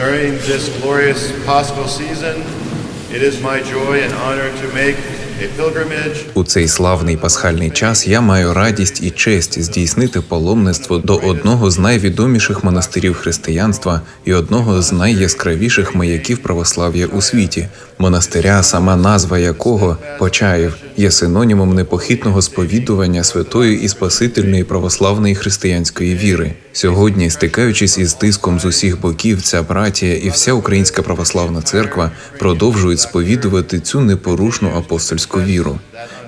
During this glorious Paschal season, it is my joy and honor to make У цей славний пасхальний час я маю радість і честь здійснити паломництво до одного з найвідоміших монастирів християнства і одного з найяскравіших маяків православ'я у світі, монастиря, сама назва якого Почаїв є синонімом непохитного сповідування святої і спасительної православної християнської віри. Сьогодні, стикаючись із тиском з усіх боків, ця братія і вся українська православна церква продовжують сповідувати цю непорушну апостольську віру.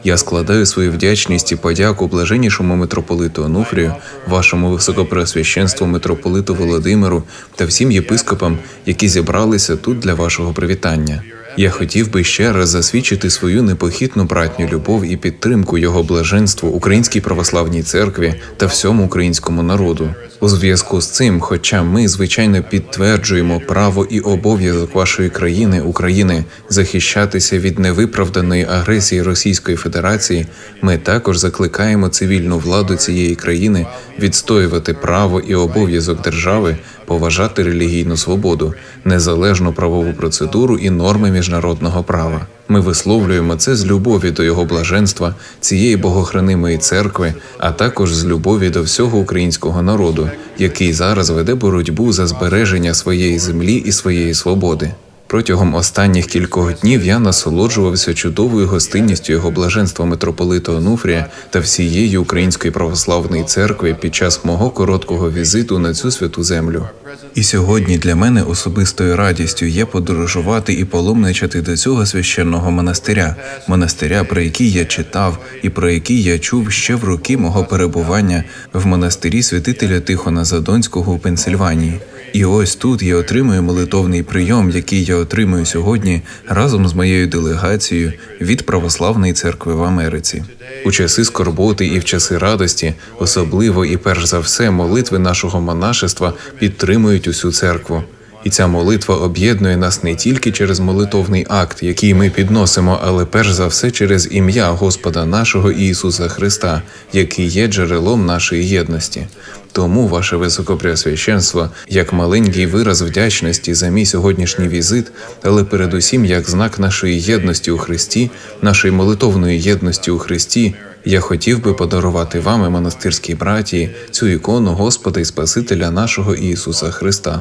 Я складаю свою вдячність і подяку блаженнішому митрополиту Онуфрію, вашому високопреосвященству митрополиту Володимиру та всім єпископам, які зібралися тут для вашого привітання. Я хотів би ще раз засвідчити свою непохитну братню любов і підтримку його блаженству Українській православній церкві та всьому українському народу. У зв'язку з цим, хоча ми звичайно підтверджуємо право і обов'язок вашої країни України захищатися від невиправданої агресії Російської Федерації, ми також закликаємо цивільну владу цієї країни відстоювати право і обов'язок держави поважати релігійну свободу, незалежну правову процедуру і норми міжнародного права. Ми висловлюємо це з любові до його блаженства, цієї богохранимої церкви, а також з любові до всього українського народу, який зараз веде боротьбу за збереження своєї землі і своєї свободи. Протягом останніх кількох днів я насолоджувався чудовою гостинністю його блаженства митрополита Онуфрія та всієї української православної церкви під час мого короткого візиту на цю святу землю. І сьогодні для мене особистою радістю є подорожувати і паломничати до цього священного монастиря, монастиря, про який я читав і про який я чув ще в роки мого перебування в монастирі святителя Тихона Задонського у Пенсильванії. І ось тут я отримую молитовний прийом, який я отримую сьогодні разом з моєю делегацією від Православної церкви в Америці. У часи скорботи і в часи радості, особливо і перш за все, молитви нашого монашества підтримують усю церкву. І ця молитва об'єднує нас не тільки через молитовний акт, який ми підносимо, але перш за все через ім'я Господа нашого Ісуса Христа, який є джерелом нашої єдності. Тому, ваше високопреосвященство, як маленький вираз вдячності за мій сьогоднішній візит, але передусім як знак нашої єдності у Христі, нашої молитовної єдності у Христі, я хотів би подарувати вам монастирській братії цю ікону Господа і Спасителя нашого Ісуса Христа.